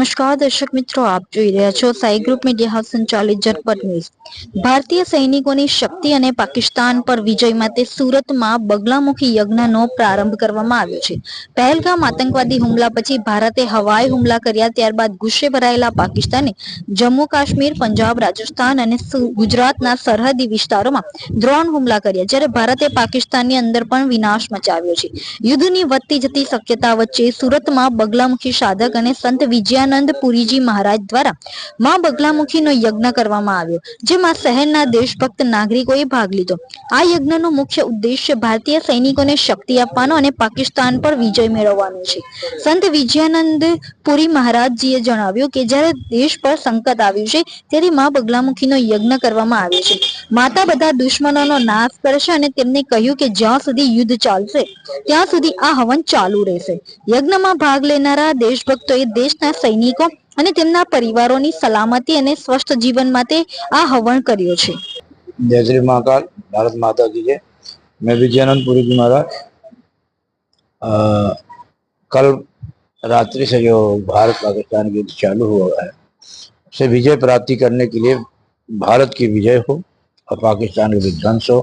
નમસ્કાર દર્શક મિત્રો, આપ જોઈ રહ્યા છો સાઈ ગ્રુપ મીડિયા હાઉસ સંચાલિત જનપદ ન્યૂઝ. ભારતીય સૈનિકોની શક્તિ અને પાકિસ્તાન પર વિજય માટે સુરતમાં બગલામુખી યજ્ઞનો પ્રારંભ કરવામાં આવ્યો છે. પહેલગામ આતંકવાદી હુમલા પછી ભારતે હવાઈ હુમલા કર્યા, ત્યારબાદ ગુસ્સે ભરાયેલા પાકિસ્તાને જમ્મુ કાશ્મીર, પંજાબ, રાજસ્થાન અને ગુજરાતના સરહદી વિસ્તારોમાં ડ્રોન હુમલા કર્યા, જ્યારે ભારતે પાકિસ્તાનની અંદર પણ વિનાશ મચાવ્યો છે. યુદ્ધની વધતી જતી શક્યતા વચ્ચે સુરતમાં બગલામુખી સાધક અને સંત વિજયાનંદ પુરીજી મહારાજ દ્વારા માં બગલામુખીનો યજ્ઞ કરવામાં આવ્યો, જેમાં શહેરના દેશભક્ત નાગરિકોએ ભાગ લીધો. આ યજ્ઞનો મુખ્ય ઉદ્દેશ્ય ભારતીય સૈનિકોને શક્તિ આપવાનો અને પાકિસ્તાન પર વિજય મેળવવાનો છે. સંત વિજયાનંદ પુરી મહારાજજીએ જણાવ્યું કે જ્યારે દેશ પર સંકટ આવ્યું છે, ત્યારે માં બગલામુખીનો યજ્ઞ કરવામાં આવ્યો છે. માતા બધા દુશ્મનોનો નાશ કરશે અને તેમને કહ્યું કે જ્યાં સુધી યુદ્ધ ચાલશે, ત્યાં સુધી આ હવન ચાલુ રહેશે. યજ્ઞમાં ભાગ લેનારા દેશભક્તોએ દેશના સૈનિકો અને તેમના પરિવારોની સલામતી અને સ્વસ્થ જીવન માટે આ હવન કર્યો છે जय श्री महाकाल भारत माता की जय मैं विजयानंद पुरी जी महाराज अ, कल रात्रि से जो भारत पाकिस्तान की युद्ध चालू हुआ है उसे विजय प्राप्ति करने के लिए भारत की विजय हो और पाकिस्तान का विध्वंस हो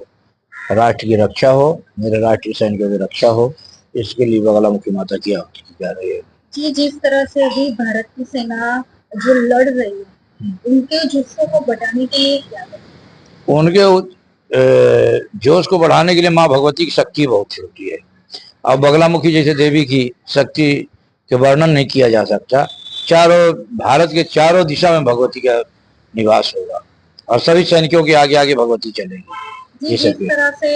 राष्ट्र की रक्षा हो मेरे राष्ट्रीय सैनिकों की रक्षा हो इसके लिए बगलामुखी माता की आहुति की जा रही है जी जिस तरह से अभी भारत की सेना जो लड़ रही है उनके जुस्से को बढ़ाने के लिए क्या करें? उनके जोश को बढ़ाने के लिए माँ भगवती की शक्ति बहुत होती है। अब बगलामुखी जैसे देवी की शक्ति के वर्णन नहीं किया जा सकता। चारों भारत के चारों दिशा में भगवती का निवास होगा और सभी सैनिकों के आगे आगे भगवती चलेगी। जिस तरह से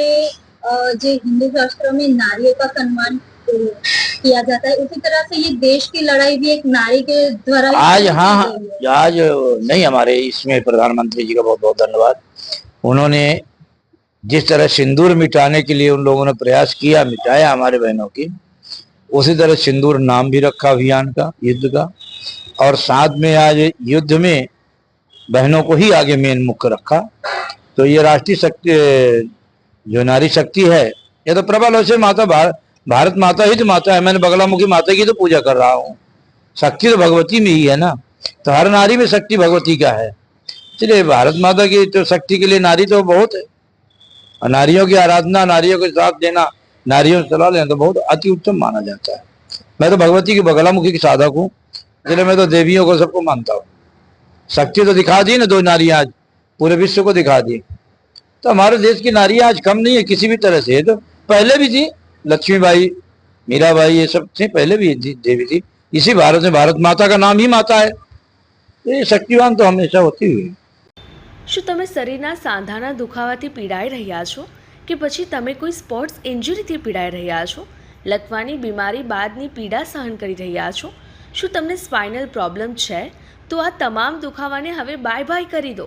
जो हिंदू शास्त्रों में नारियों का सम्मान किया जाता है। उसी तरह से ये देश की लड़ाई भी एक नारी के द्वारा आज हाँ हाँ, है। आज नहीं हमारे इसमें प्रधानमंत्री जी का बहुत बहुत धन्यवाद। उन्होंने जिस तरह सिंदूर मिटाने के लिए उन लोगों ने प्रयास किया मिटाया हमारे बहनों की उसी तरह सिंदूर नाम भी रखा अभियान का युद्ध का। और साथ में आज युद्ध में बहनों को ही आगे मेन मुख्य रखा। तो ये राष्ट्रीय शक्ति जो नारी शक्ति है ये तो प्रबल वैसे माता भारत भारत माता ही तो माता है। मैंने बगलामुखी माता की तो पूजा कर रहा हूँ। शक्ति तो भगवती में ही है ना? तो हर नारी में शक्ति भगवती का है। इसलिए भारत माता की तो शक्ति के लिए नारी तो बहुत है। और नारियों की आराधना, नारियों के साथ देना, नारियों से सलाह लेना तो बहुत अति उत्तम माना जाता है। मैं तो भगवती की बगलामुखी की साधक हूँ। इसलिए मैं तो देवियों को सबको मानता हूँ। शक्ति तो दिखा दी ना दो नारियाँ आज। पूरे विश्व को दिखा दी। तो हमारे देश की नारियाँ आज कम नहीं है, किसी भी तरह से। तो पहले भी थी लक्ष्मीबाई मीराबाई ये सब थी पहले भी थी देवी थी इसी भारत में भारत माता का नाम ही माता है तो ये शक्तिवान तो हमेशा होती हुई है શું તમે શરીરના સાંધાના દુખાવાથી પીડાઈ રહ્યા છો કે પછી તમે કોઈ સ્પોર્ટ્સ ઇન્જરીથી પીડાઈ રહ્યા છો લકવાની બીમારી બાદની પીડા સહન કરી રહ્યા છો શું તમને સ્પાઇનલ પ્રોબ્લેમ છે તો આ તમામ દુખાવાને હવે બાય બાય કરી દો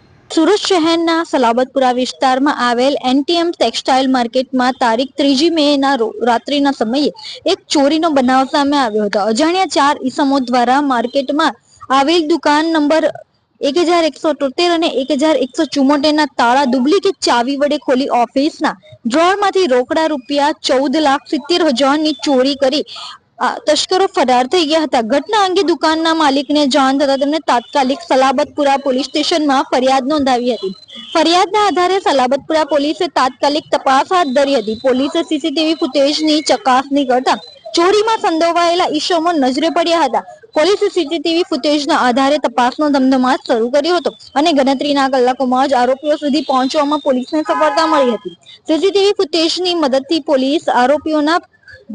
સુરત શહેરના સલાબતપુરા વિસ્તારમાં આવેલ એનટીએમ ટેક્સટાઇલ માર્કેટમાં તારીખ ત્રીજી મે ના રાત્રિના સમયે એક ચોરીનો બનાવ સામે આવ્યો હતો. અજાણ્યા ચાર ઈસમો દ્વારા માર્કેટમાં આવેલ દુકાન નંબર એક હજાર એકસો તોતેર અને એક હજાર એકસો ચુમ્મોતેર ના તાળા ડુપ્લિકેટ ચાવી વડે ખોલી ઓફિસના ડ્રોરમાંથી રોકડા રૂપિયા ચૌદ લાખ સિત્તેર હજારની ચોરી કરી તસ્કરો ફરાર થઈ ગયા હતા. ઘટના અંગે દુકાનના માલિકને જાણ થતા તેમણે તાત્કાલિક સલાબતપુરા પોલીસ સ્ટેશનમાં ફરિયાદ નોંધાવી હતી. ફરિયાદના આધારે સલાબતપુરા પોલીસે તાત્કાલિક તપાસ હાથ ધરી હતી. પોલીસે સીસીટીવી ફૂટેજની ચકાસણી કરતા ચોરીમાં સંડોવાયેલા ઈસમો નજરે પડ્યા હતા. પોલીસે સીસીટીવી ફૂટેજના આધારે તપાસનો ધમધમાટ શરૂ કર્યો હતો અને ગણતરીના કલાકોમાં જ આરોપીઓ સુધી પહોંચવામાં પોલીસને સફળતા મળી હતી. સીસીટીવી ફૂટેજની મદદથી પોલીસ આરોપીઓના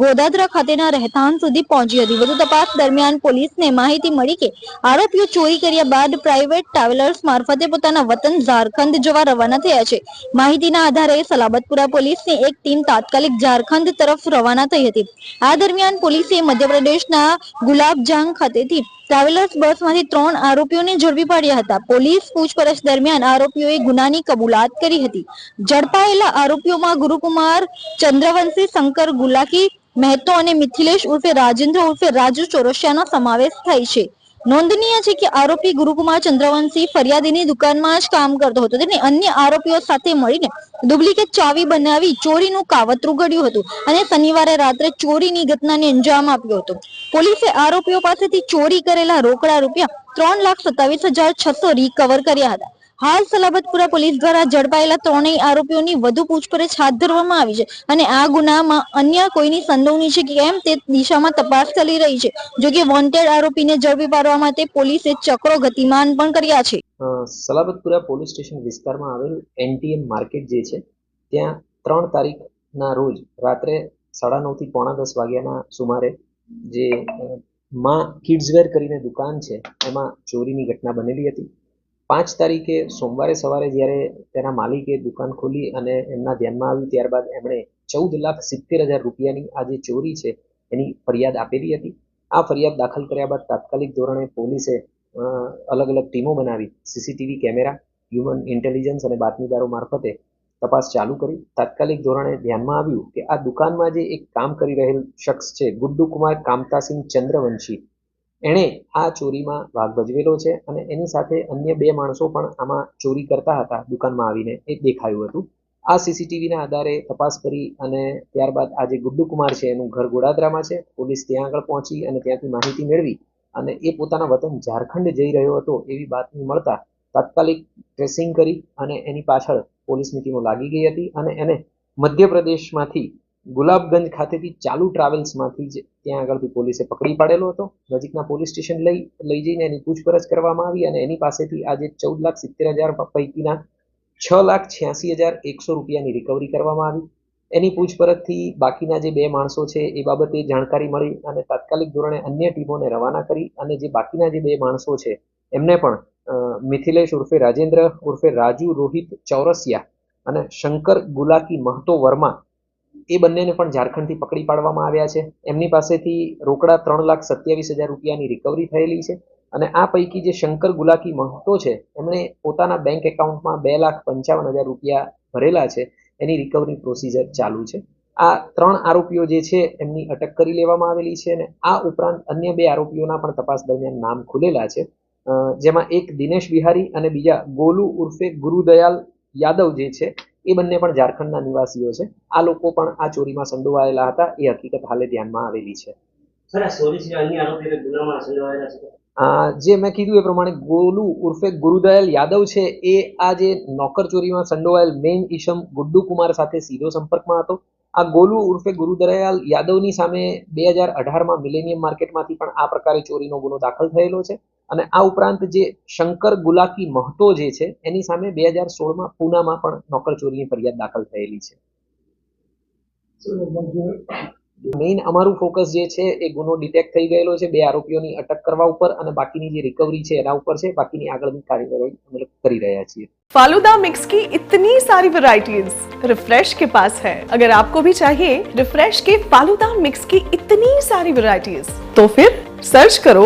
ગોદાદરા ખાતેના રહેઠાણ સુધી પહોંચી હતી. વધુ તપાસ દરમિયાન પોલીસને માહિતી મળી કે આરોપીઓ ચોરી કર્યા બાદ પ્રાઇવેટ ટ્રાવેલર્સ મારફતે પોતાના વતન ઝારખંડ જવા રવાના થયા છે. માહિતીના આધારે સલાબતપુરા પોલીસની એક ટીમ તાત્કાલિક ઝારખંડ તરફ રવાના થઈ હતી. આ દરમિયાન પોલીસે મધ્યપ્રદેશના ગુલાબજાંગ ખાતેથી ટ્રાવેલર્સ બસમાંથી ત્રણ આરોપીઓને ઝડપી પાડ્યા હતા. પોલીસ પૂછપરછ દરમિયાન આરોપીઓએ ગુનાની કબૂલાત કરી હતી. ઝડપાયેલા આરોપીઓમાં ગુરુકુમાર ચંદ્રવંશી શંકર ગુલાકી મહેતો અને મિથિલેશ ઉર્ફે રાજેન્દ્ર ઉર્ફે રાજુ ચોરસિયાનો સમાવેશ થાય છે. નોંધનીય છે કે આરોપી ગુરુકુમાર ચંદ્રવંશી ફરિયાદીની દુકાનમાં જ કામ કરતો હતો. તેને અન્ય આરોપીઓ સાથે મળીને ડુપ્લિકેટ ચાવી બનાવી ચોરીનું કાવતરું ઘડ્યું હતું અને શનિવારે રાત્રે ચોરીની ઘટનાને અંજામ આપ્યો હતો. પોલીસે આરોપીઓ પાસેથી ચોરી કરેલા રોકડા રૂપિયા ત્રણ લાખ સત્તાવીસ હજાર છસો રિકવર કર્યા હતા. હાલ સલાબતપુરા પોલીસ દ્વારા ઝડપાયેલા ત્રણેય આરોપીઓની વધુ પૂછપરછ હાથ ધરવામાં આવી છે અને આ ગુનામાં અન્ય કોઈની સંડોવણી છે કે કેમ તે દિશામાં તપાસ ચાલી રહી છે. જો કે વોન્ટેડ આરોપીને ઝડપી પાડવા માટે પોલીસે ચક્રો ગતિમાન પણ કર્યા છે. સલાબતપુરા પોલીસ સ્ટેશન વિસ્તારમાં આવેલ એનટીએમ માર્કેટ જે છે, ત્યાં ત્રણ તારીખના રોજ રાત્રે સાડા નવથી પોણા દસ વાગ્યાના સુમારે જે માં કિડ્સવેર કરીને દુકાન છે, એમાં ચોરીની ઘટના બનેલી હતી. પાંચ તારીખે સોમવારે સવારે જ્યારે તેના માલિકે દુકાન ખોલી અને એમના ધ્યાનમાં આવ્યું ત્યારબાદ એમણે ચૌદ લાખ સિત્તેર હજાર રૂપિયાની આ જે ચોરી છે, એની ફરિયાદ આપેલી હતી. આ ફરિયાદ દાખલ કર્યા બાદ તાત્કાલિક ધોરણે પોલીસે અલગ અલગ ટીમો બનાવી. સીસીટીવી કેમેરા, હ્યુમન ઇન્ટેલિજન્સ અને બાતમીદારો મારફતે તપાસ ચાલુ કરી. તાત્કાલિક ધોરણે ધ્યાનમાં આવ્યું કે આ દુકાનમાં જે એક કામ કરી રહેલ શખ્સ છે ગુડ્ડુ કુમાર કામતાસિંહ ચંદ્રવંશી એણે આ ચોરીમાં ભાગ ભજવેલો છે અને એની સાથે અન્ય બે માણસો પણ આમાં ચોરી કરતા હતા દુકાનમાં આવીને એ દેખાયું હતું. આ સીસીટીવીના આધારે તપાસ કરી અને ત્યારબાદ આ જે ગુડ્ડુકુમાર છે એનું ઘર ગોડાદરામાં છે. પોલીસ ત્યાં આગળ પહોંચી અને ત્યાંથી માહિતી મેળવી અને એ પોતાના વતન ઝારખંડ જઈ રહ્યો હતો એવી બાતમી મળતા તાત્કાલિક ટ્રેસિંગ કરી અને એની પાછળ પોલીસની ટીમો લાગી ગઈ હતી અને એને મધ્યપ્રદેશમાંથી ગુલાબગંજ ખાતેથી ચાલુ ટ્રાવેલ્સમાંથી જ ત્યાં આગળથી પોલીસે પકડી પાડેલો હતો. નજીકના પોલીસ સ્ટેશન લઈ લઈ જઈને એની પૂછપરછ કરવામાં આવી અને એની પાસેથી આજે ચૌદ લાખ સિત્તેર હજાર પૈકીના છ લાખ છ્યાસી હજાર એકસો રૂપિયાની રિકવરી કરવામાં આવી. એની પૂછપરછથી બાકીના જે બે માણસો છે એ બાબતે જાણકારી મળી અને તાત્કાલિક ધોરણે અન્ય ટીમોને રવાના કરી અને જે બાકીના જે બે માણસો છે એમને પણ મિથિલેશ ઉર્ફે રાજેન્દ્ર ઉર્ફે રાજુ રોહિત ચૌરસિયા અને શંકર ગુલાકી મહતો વર્મા એ બંનેને પણ ઝારખંડથી પકડી પાડવામાં આવ્યા છે. એમની પાસેથી રોકડા ત્રણ લાખ સત્યાવીસ હજાર રૂપિયાની રિકવરી થયેલી છે અને આ પૈકી જે શંકર ગુલાકી મહતો છે, એમણે પોતાના બેંક એકાઉન્ટમાં બે લાખ પંચાવન હજાર રૂપિયા ભરેલા છે. એની રિકવરી પ્રોસિજર ચાલુ છે. આ ત્રણ આરોપીઓ જે છે, એમની અટક કરી લેવામાં આવેલી છે અને આ ઉપરાંત અન્ય બે આરોપીઓના પણ તપાસ દરમિયાન નામ ખુલેલા છે. જેમાં એક દિનેશ બિહારી અને બીજા ગોલુ ઉર્ફે ગુરુદયાલ યાદવ જે છે એ બંને પણ ઝારખંડના નિવાસીઓ છે. આ લોકો પણ આ ચોરીમાં સંડોવાયેલા હતા. એ હકીકત હાલે ધ્યાનમાં આવેલી છે. જે મેં કીધું એ પ્રમાણે ગોલુ ઉર્ફે ગુરુદયાલ યાદવ છે. એ આ જે નોકર ચોરીમાં સંડોવાયેલ મેઇન ઈશમ ગુડ્ડુ કુમાર સાથે સીધો સંપર્કમાં હતો. આ ગોલુ ઉર્ફે ગુરુદયાલ યાદવની સામે બે હજાર અઢારમાં મિલેનિયમ માર્કેટમાંથી પણ આ પ્રકારે ચોરીનો ગુનો દાખલ થયેલો છે. અને આ ઉપરાંત જે શંકર ગુલાકી મહતો જે છે એની સામે બે હજાર સોળમાં પૂનામાં પણ નોકર ચોરીની ફરિયાદ દાખલ થયેલી છે મેઇન અમારું ફોકસ જે છે એ ગુનો ડિટેક્ટ થઈ ગયેલો છે બે આરોપીઓની અટક કરવા ઉપર અને બાકીની જે રિકવરી છે એના ઉપર છે બાકીની આગળની કાર્યવાહી અમે લોકો કરી રહ્યા છીએ फालूदा मिक्स की इतनी सारी वैरायटीज रिफ्रेश के पास है अगर आपको भी चाहिए रिफ्रेश के फालूदा मिक्स की इतनी सारी वैरायटीज तो फिर सर्च करो